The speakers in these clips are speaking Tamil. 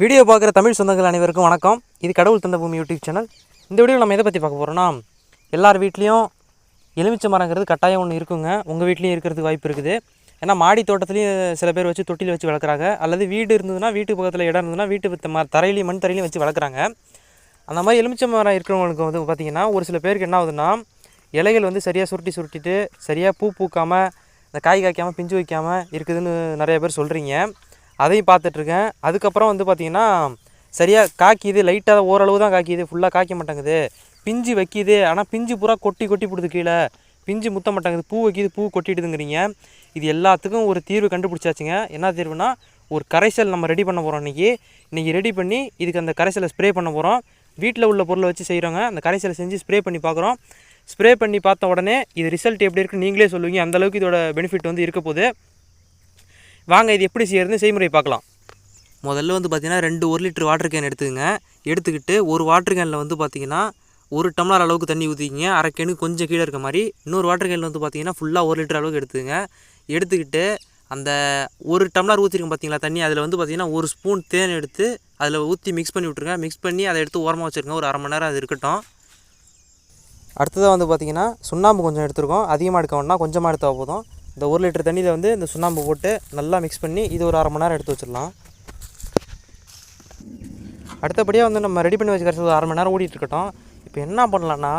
வீடியோ பார்க்குற தமிழ் சொந்தங்கள் அனைவருக்கும் வணக்கம். இது கடவுள் தந்த பூமி யூடியூப் சேனல் இந்த வீடியோ நம்ம எதை பற்றி பார்க்க போகிறோம்னா எல்லார் வீட்லேயும் எலுமிச்சை மரங்கிறது கட்டாயம் ஒன்று இருக்குங்க. உங்கள் வீட்லேயும் இருக்கிறதுக்கு வாய்ப்பு இருக்குது. ஏன்னா மாடி தோட்டத்துலேயும் சில பேர் வச்சு தொட்டியில் வச்சு வளர்க்குறாங்க. அல்லது வீடு இருந்ததுன்னா வீட்டு பக்கத்தில் இடம் இருந்ததுன்னா வீட்டு ம தரையிலையும் மண் தரையிலையும் வச்சு வளர்க்குறாங்க. அந்த மாதிரி எலுமிச்சை மரம் இருக்கிறவங்களுக்கு வந்து பார்த்திங்கன்னா ஒரு சில பேருக்கு என்ன ஆகுதுன்னா இலைகள் வந்து சரியாக சுருட்டி சுருட்டிட்டு சரியாக பூ பூக்காமல் இந்த காய் காய்க்காமல் பிஞ்சு வைக்காமல் இருக்குதுன்னு நிறைய பேர் சொல்கிறீங்க அதையும் பார்த்துட்ருக்கேன். அதுக்கப்புறம் வந்து பார்த்திங்கன்னா சரியாக காய்க்குது லைட்டாக ஓரளவு தான் காய்க்கிது ஃபுல்லாக காய்க்க மாட்டேங்குது. பிஞ்சு வைக்கிது ஆனால் பிஞ்சு பூரா கொட்டி கொட்டி போடுது கீழே. பிஞ்சு முத்த மாட்டேங்குது பூ வைக்கிது பூ கொட்டிடுதுங்கிறீங்க. இது எல்லாத்துக்கும் ஒரு தீர்வு கண்டுபிடிச்சாச்சுங்க. என்ன தீர்வுனா ஒரு கரைசல் நம்ம ரெடி பண்ண போகிறோம் இன்றைக்கி இன்றைக்கி ரெடி பண்ணி இதுக்கு அந்த கரைசலை ஸ்ப்ரே பண்ண போகிறோம் வீட்டில் உள்ள பொருளை வச்சு செய்கிறோங்க அந்த கரைசலை செஞ்சு ஸ்ப்ரே பண்ணி பார்க்குறோம். ஸ்ப்ரே பண்ணி பார்த்த உடனே இது ரிசல்ட் எப்படி இருக்குன்னு நீங்களே சொல்லுவீங்க. அந்தளவுக்கு இதோட பெனிஃபிட் வந்து இருக்க போகுது. வாங்க இது எப்படி செய்யறதுன்னு செய்முறை பார்க்கலாம். முதல்ல வந்து பார்த்திங்கன்னா ரெண்டு ஒரு லிட்டர் வாட்டர் கேன் எடுத்துக்கங்க. எடுத்துக்கிட்டு ஒரு வாட்டர் கேனில் வந்து பார்த்தீங்கன்னா ஒரு டம்ளர் அளவுக்கு தண்ணி ஊற்றிக்கிங்க அரை கேனு கொஞ்சம் கீழே இருக்க மாதிரி. இன்னொரு வாட்டர் கேனில் வந்து பார்த்தீங்கன்னா ஃபுல்லாக ஒரு லிட்டர் அளவுக்கு எடுத்துக்கங்க. எடுத்துக்கிட்டு அந்த ஒரு டம்ளர் ஊற்றிருக்கோம் பார்த்தீங்களா தண்ணி. அதில் வந்து பார்த்தீங்கன்னா ஒரு ஸ்பூன் தேன் எடுத்து அதில் ஊற்றி மிக்ஸ் பண்ணி விட்ருங்க மிக்ஸ் பண்ணி அதை எடுத்து ஓரமாக வச்சுருங்க. ஒரு அரை மணி நேரம் அது இருக்கட்டும். அடுத்ததாக வந்து பார்த்தீங்கன்னா சுண்ணாம்பு கொஞ்சம் எடுத்துருக்கோம். அதிகமாக எடுக்க வேணா கொஞ்சமாக எடுத்தால் போதும். இந்த ஒரு லிட்டர் தண்ணியில் வந்து இந்த சுண்ணாம்பு போட்டு நல்லா மிக்ஸ் பண்ணி இது ஒரு அரை மணி நேரம் எடுத்து வச்சிடலாம். அடுத்தபடியாக வந்து நம்ம ரெடி பண்ணி வச்சுக்கிறது ஒரு அரை மணி நேரம் ஓடிட்டு இருக்கட்டும். இப்போ என்ன பண்ணலான்னா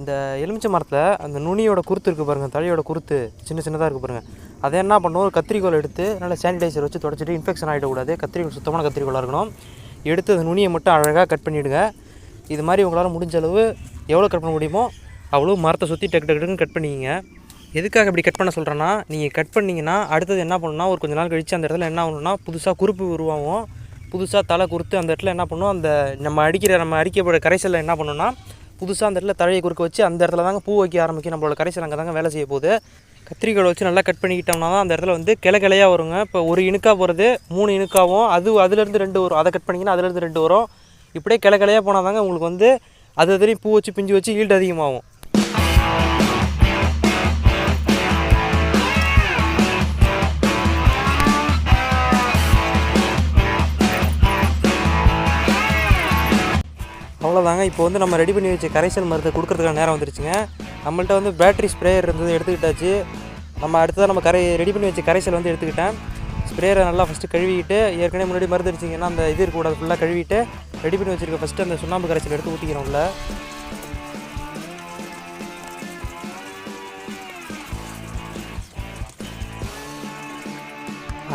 இந்த எலுமிச்சை மரத்தில் அந்த நுனியோட குருத்து இருக்குது பாருங்கள் தலையோட குருத்து சின்ன சின்னதாக இருக்குது பாருங்கள் அதை என்ன பண்ணுவோம்? ஒரு கத்திரிக்கோல் எடுத்து நல்லா சானிடைசர் வச்சு தொடச்சிட்டு இன்ஃபெக்ஷன் ஆகிடக்கூடாது கத்திரிக்கோல் சுத்தமான கத்திரிக்கோலாக இருக்கணும். எடுத்து அந்த நுனியை மட்டும் அழகாக கட் பண்ணிவிடுங்க இது மாதிரி உங்களால் முடிஞ்ச அளவு எவ்வளோ கட் பண்ண முடியுமோ அவ்வளோ மரத்தை சுற்றி டக்கு டக்கு டக்குன்னு கட் பண்ணிக்கிங்க. எதுக்காக இப்படி கட் பண்ண சொல்கிறேன்னா நீங்கள் கட் பண்ணிங்கன்னா அடுத்தது என்ன பண்ணுன்னா ஒரு கொஞ்ச நாள் கழித்து அந்த இடத்துல என்ன ஆகணும்னா புதுசாக குறுப்பு உருவாகும். புதுசாக தலை குறுத்து அந்த இடத்துல என்ன பண்ணும் அந்த நம்ம அடிக்கிற நம்ம அடிக்கப்படுற கரைசலில் என்ன பண்ணணும்னா புதுசாக அந்த இடத்துல தழையை குறுக்க வச்சு அந்த இடத்துல தாங்க பூ வைக்க ஆரம்பிக்கும். நம்மளோட கரைசல் அங்கே தாங்க வேலை செய்ய போகுது. கத்திரிக்கோலை வச்சு நல்லா கட் பண்ணிக்கிட்டோம்னா தான் அந்த இடத்துல வந்து கிளை கிளையாக வருங்க. இப்போ ஒரு இணுக்காக போகிறது மூணு இணுக்காகவும் அது அதுலேருந்து ரெண்டு வரும். அதை கட் பண்ணிங்கன்னா அதுலேருந்து ரெண்டு வரும். இப்படியே கிளை கிளையாக போனால் தாங்க உங்களுக்கு வந்து அது அதுலேயும் பூ வச்சு பிஞ்சு வச்சு ஈல்டு அதிகமாகும். அவ்வளோதாங்க இப்போ வந்து நம்ம ரெடி பண்ணி வச்ச கரைசல் மருந்து கொடுக்கறதுக்கான நேரம் வந்துருச்சுங்க. நம்மள்ட்ட வந்து பேட்டரி ஸ்ப்ரேயர் இருந்தது எடுத்துக்கிட்டாச்சு. நம்ம அடுத்ததாக நம்ம கரை ரெடி பண்ணி வச்ச கரைசல் வந்து எடுத்துக்கிட்டேன். ஸ்ப்ரேயரை நல்லா ஃபஸ்ட்டு கழுவிட்டு ஏற்கனவே முன்னாடி மருந்து அடிச்சிங்கன்னா அந்த இது இருக்கக்கூடாது ஃபுல்லாக கழுவிட்டு ரெடி பண்ணி வச்சுருக்க ஃபஸ்ட்டு அந்த சுண்ணாம்பு கரைசல் எடுத்து ஊற்றிக்கிறோம்ல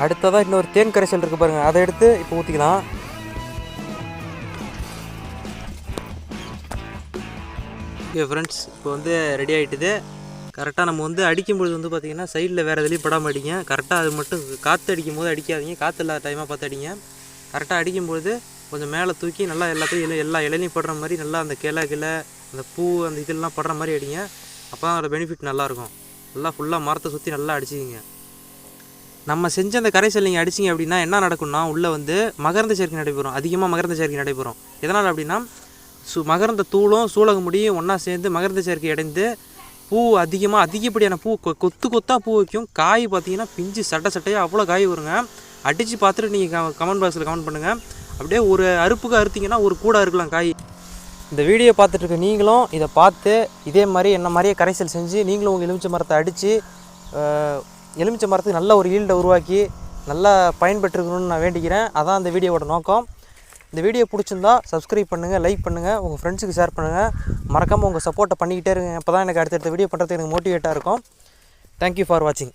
அடுத்ததாக இன்னொரு தேன் கரைசல் இருக்குது பாருங்கள் அதை எடுத்து இப்போ ஊற்றிக்கலாம் ஓகே ஃப்ரெண்ட்ஸ் இப்போ வந்து ரெடி ஆகிட்டுது கரெக்டாக நம்ம வந்து அடிக்கும்பொழுது வந்து பார்த்திங்கன்னா சைடில் வேறு எதுலேயும் படாமல் அடிங்க. கரெக்டாக அது மட்டும் காற்று அடிக்கும் போது அடிக்காதீங்க. காற்று இல்லாத டைமாக பார்த்து அடிங்க. கரெக்டாக அடிக்கும்பொழுது கொஞ்சம் மேலே தூக்கி நல்லா எல்லாத்தையும் இலை எல்லா இலையிலையும் படுற மாதிரி நல்லா அந்த கிளை கிளை அந்த பூ அந்த இதெல்லாம் படுற மாதிரி அடிங்க. அப்போ தான் அதோட பெனிஃபிட் நல்லாயிருக்கும். நல்லா ஃபுல்லாக மரத்தை சுற்றி நல்லா அடிச்சிக்கிங்க. நம்ம செஞ்ச அந்த கரைசல் நீங்கள் அடிச்சிங்க அப்படின்னா என்ன நடக்கும்னா உள்ளே வந்து மகரந்த சேர்க்கை நடைபெறும். அதிகமாக மகரந்த சேர்க்கை நடைபெறும். எதனால் அப்படின்னா சு மகரந்த தூளும் சூளக முடியும் ஒன்றா சேர்ந்து மகரந்த சேர்க்கை அடைந்து பூ அதிகமாக அதிகப்படியான பூ கொ- கொத்து கொத்தாக பூ வைக்கும். காய் பார்த்தீங்கன்னா பிஞ்சு சட்டை சட்டையாக அவ்வளோ காய் வருங்க. அடித்து பார்த்துட்டு நீங்கள் கமெண்ட் பாக்ஸில் கமெண்ட் பண்ணுங்கள் அப்படியே ஒரு அறுப்புக்கு அறுத்திங்கன்னா ஒரு கூட இருக்கலாம் காய். இந்த வீடியோ பார்த்துட்டு இருக்க நீங்களும் இதை பார்த்து இதே மாதிரி என்ன மாதிரியே கரைசல் செஞ்சு நீங்களும் உங்கள் எலுமிச்சை மரத்தை அடித்து எலுமிச்சை மரத்துக்கு நல்ல ஒரு ஈல்டை உருவாக்கி நல்லா பயன்பெற்றுக்கணும்னு நான் வேண்டிக்கிறேன். அதான் அந்த வீடியோவோட நோக்கம். இந்த வீடியோ பிடிச்சிருந்தா சப்ஸ்கிரைப் பண்ணுங்கள் லைக் பண்ணுங்கள் உங்கள் ஃப்ரெண்ட்ஸுக்கு ஷேர் பண்ணுங்கள் மறக்காமல் உங்கள் சப்போர்ட்டை பண்ணிக்கிட்டே இருங்க. அப்போ தான் எனக்கு அடுத்தடுத்த வீடியோ பண்ணுறதுக்கு எனக்கு மோட்டிவேட்டாக இருக்கும். தேங்க்யூ ஃபார் வாட்சிங்